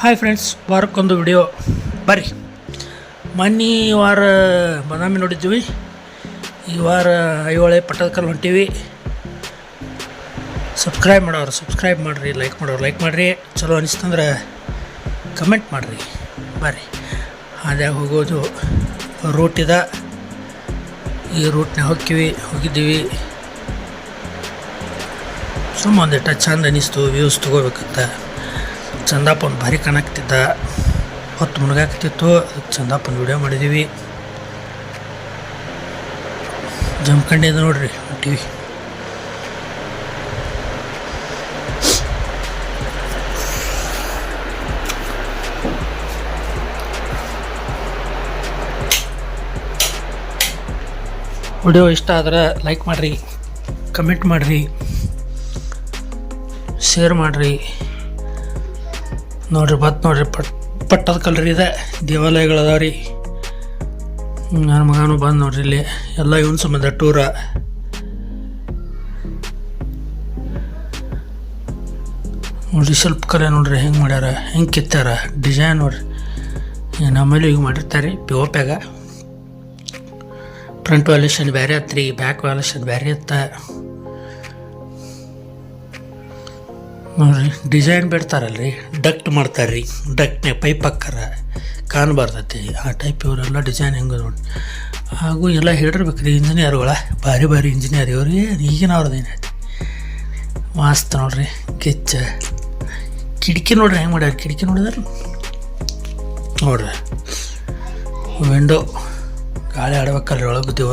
Hi friends ವಾರಕ್ಕೊಂದು video ಬರ್ರಿ. ಮೊನ್ನೆ ವಾರ ಬದಾಮಿ ನೋಡಿದ್ವಿ ಈ ವಾರ ಐಹೊಳೆ ಪಟ್ಟದಕಲ್ಲು ಹೊಂಟೀವಿ. ಸಬ್ಸ್ಕ್ರೈಬ್ ಮಾಡೋರು ಸಬ್ಸ್ಕ್ರೈಬ್ ಮಾಡಿರಿ ಲೈಕ್ ಮಾಡೋರು ಲೈಕ್ ಮಾಡಿರಿ. ಚಲೋ ಅನಿಸ್ತಂದ್ರೆ ಕಮೆಂಟ್ ಮಾಡಿರಿ. ಬರ್ರಿ. ಅದ್ಯಾಗ ಹೋಗೋದು ರೂಟ್ ಇದೆ. ಈ ರೂಟ್ನಾಗ ಹೋಗ್ತೀವಿ, ಹೋಗಿದ್ದೀವಿ. ಸುಮ್ಮ ಒಂದಿಟ್ಟ ಚಂದ ಅನಿಸ್ತು ವ್ಯೂಸ್ ತೊಗೋಬೇಕಂತ. ಚಂದಪ್ಪನ ಭಾರಿ ಕಾಣಾಕ್ತಿದ್ದ, ಹೊತ್ತು ಮುಳುಗಾಕ್ತಿತ್ತು ಚಂದಾಪನ್ ವಿಡಿಯೋ ಮಾಡಿದ್ದೀವಿ ಜಮ್ಕಂಡಿದ ನೋಡ್ರಿ ಟಿ ವಿ ವಿಡಿಯೋ ಇಷ್ಟ ಆದ್ರೆ ಲೈಕ್ ಮಾಡಿರಿ ಕಮೆಂಟ್ ಮಾಡಿರಿ ಶೇರ್ ಮಾಡಿರಿ. ನೋಡ್ರಿ, ಬತ್ ನೋಡ್ರಿ, ಪಟ್, ಪಟ್ಟದ ಕಲ್ರಿ ಇದೆ. ದೇವಾಲಯಗಳು ಅದಾವ ರೀ ನನ್ನ ಮಗನೂ ಬಂದು ನೋಡ್ರಿ ಇಲ್ಲಿ. ಎಲ್ಲ ಇವನ್ ಸಂಬಂಧ ಟೂರ ನೋಡ್ರಿ, ಸ್ವಲ್ಪ ಕಲೆ ನೋಡ್ರಿ, ಹೆಂಗೆ ಮಾಡ್ಯಾರ, ಹೆಂಗೆ ಕಿತ್ತಾರ ಡಿಸೈನ್ ನೋಡ್ರಿ. ನಮ್ಮಲ್ಲಿ ಈಗ ಮಾಡಿರ್ತಾರೆ ಪಿ ಓ ಪ್ಯಾಗ ಫ್ರಂಟ್ ವ್ಯಾಲ್ಯೂಷನ್ ಬೇರೆ ಹತ್ರಿ ಬ್ಯಾಕ್ ವ್ಯಾಲ್ಯೂಷನ್ ಬೇರೆ ಇತ್ತ. ನೋಡ್ರಿ ಡಿಸೈನ್ ಬಿಡ್ತಾರಲ್ರಿ. ಡಕ್ಟ್ ಮಾಡ್ತಾರ್ರಿ. ಡಕ್ಟ್ನ ಪೈಪ್ ಹಾಕ್ಕಾರ ಕಾಣಬಾರ್ದತಿ ಆ ಟೈಪ್ ಇವರೆಲ್ಲ ಡಿಸೈನ್ ಹೆಂಗೆ ನೋಡಿ ಹಾಗೂ ಎಲ್ಲ ಹೇಳಿರ್ಬೇಕು ರೀ ಇಂಜಿನಿಯರ್ಗಳ ಭಾರಿ ಭಾರಿ ಇಂಜಿನಿಯರ್ ಇವ್ರಿಗೆ ಈಗಿನ ಅವ್ರದ್ದು ಏನೈತಿ ಮಸ್ತ್ ನೋಡ್ರಿ, ಕಿಚ್ಚ. ಕಿಟಕಿ ನೋಡ್ರಿ ಹೆಂಗೆ ಮಾಡ್ಯಾರ, ಕಿಟಕಿ ನೋಡಿದಾರ? ನೋಡ್ರಿ. ವಿಂಡೋ ಗಾಳಿ ಆಡ್ಬೇಕಲ್ರಿ, ಒಳಗೆ ಬುದ್ಧಿ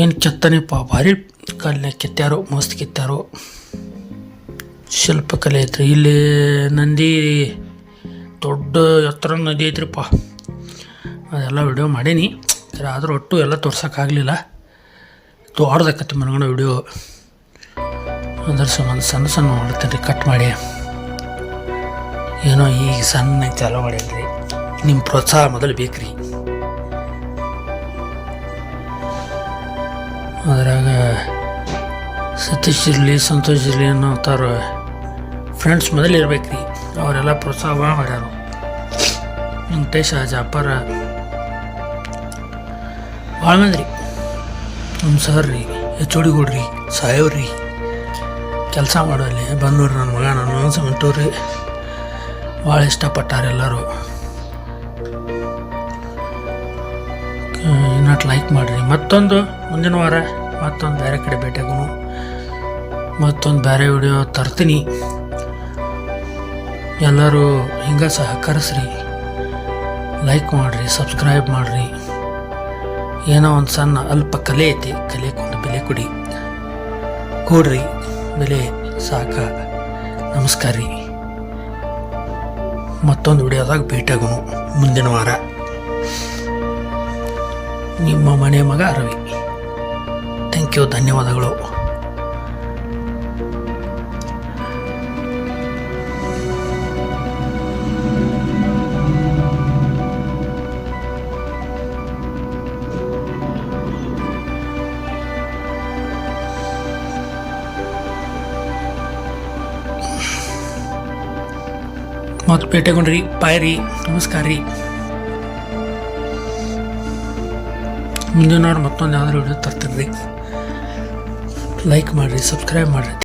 ಏನು ಕೆತ್ತನೆಪ್ಪ ಭಾರಿ ಕಲ್ಲಿನ ಕೆತ್ತಾರೋ ಮಸ್ತ್ ಕೆತ್ತಾರೋ ಶಿಲ್ಪಕಲೆ ಐತ್ರಿ. ಇಲ್ಲಿ ನಂದಿ, ದೊಡ್ಡ ಎತ್ತರ ನದಿ ಐತ್ರಿಪ್ಪ ಅದೆಲ್ಲ ವಿಡಿಯೋ ಮಾಡೀನಿ. ಆದರೂ ಒಟ್ಟು ಎಲ್ಲ ತೋರ್ಸೋಕ್ಕಾಗಲಿಲ್ಲ ದೊಡ್ಡದಾಕತಿ ಮನಗಣ ವಿಡಿಯೋ ಅದ್ರ ಸಂಬಂಧ ಸಣ್ಣ ಸಣ್ಣ ಮಾಡ್ತೀನಿ ಕಟ್ ಮಾಡಿ. ಏನೋ ಈಗ ಸಣ್ಣ ಚಾಲೂ ರೀ ನಿಮ್ಮ ಪ್ರೋತ್ಸಾಹ ಮೊದಲು ಬೇಕ್ರಿ. ಅದ್ರಾಗ ಸತೀಶ್ ಇರಲಿ, ಸಂತೋಷ್ ಇರಲಿ ಅನ್ನೋ ಫ್ರೆಂಡ್ಸ್ ಮೊದಲು ಇರ್ಬೇಕು ರೀ ಅವರೆಲ್ಲ ಪ್ರೋತ್ಸಾಹ ಭಾಳ ಮಾಡ್ಯಾರ. ವೆಂಕಟೇಶ ಜಾಪರ. ಭಾಳ ಮಂದ್ರಿ. ನಮ್ಮ ಸರ್ ರೀ, ಎಚ್ ಓಡಿ ಕೊಡ್ರಿ ಸಾಯೋರಿ ಕೆಲಸ ಮಾಡೋಲ್ಲಿ ಬಂದೂರಿ ನನ್ನ ಮಗ ನನ್ನ ಮನಸ್ಸು ಮಂಟೂರಿ ಭಾಳ ಇಷ್ಟಪಟ್ಟಾರ ಇನ್ನಟ್ ಲೈಕ್ ಮಾಡಿರಿ. ಮತ್ತೊಂದು, ಮುಂದಿನ ವಾರ ಮತ್ತೊಂದು ಬೇರೆ ಕಡೆ ಭೇಟಿಯಾಗೂ ಮತ್ತೊಂದು ಬೇರೆ ವಿಡಿಯೋ ತರ್ತೀನಿ. ಎಲ್ಲರೂ ಹಿಂಗೆ ಸಹಕರಿಸ್ರಿ. ಲೈಕ್ ಮಾಡಿರಿ ಸಬ್ಸ್ಕ್ರೈಬ್ ಮಾಡಿರಿ. ಏನೋ ಒಂದು ಸಣ್ಣ ಅಲ್ಪ ಕಲೆ ಐತಿ ಕಲೆಗೊಂದು ಬೆಲೆ ಕೊಡಿ. ಕೊಡ್ರಿ, ಬೆಲೆ ಸಾಕ. ನಮಸ್ಕಾರ ರೀ ಮತ್ತೊಂದು ವಿಡಿಯೋದಾಗ ಭೇಟಿಯಾಗೋಣ. ಮುಂದಿನ ವಾರ. ನಿಮ್ಮ ಮನೆ ಮಗ ರವಿ ಥ್ಯಾಂಕ್ ಯು ಧನ್ಯವಾದಗಳು. ಮತ್ತು ಭೇಟಿಗೊಂಡ್ರಿ ಬಾಯ್ ರೀ ನಮಸ್ಕಾರ ರೀ ಮುಂದಿನವ್ರು ಮತ್ತೊಂದು ಯಾವ್ದಾರು ವಿಡಿಯೋ ತರ್ತಿರ್ರಿ ಲೈಕ್ ಮಾಡಿರಿ ಸಬ್ಸ್ಕ್ರೈಬ್ ಮಾಡಿರಿ.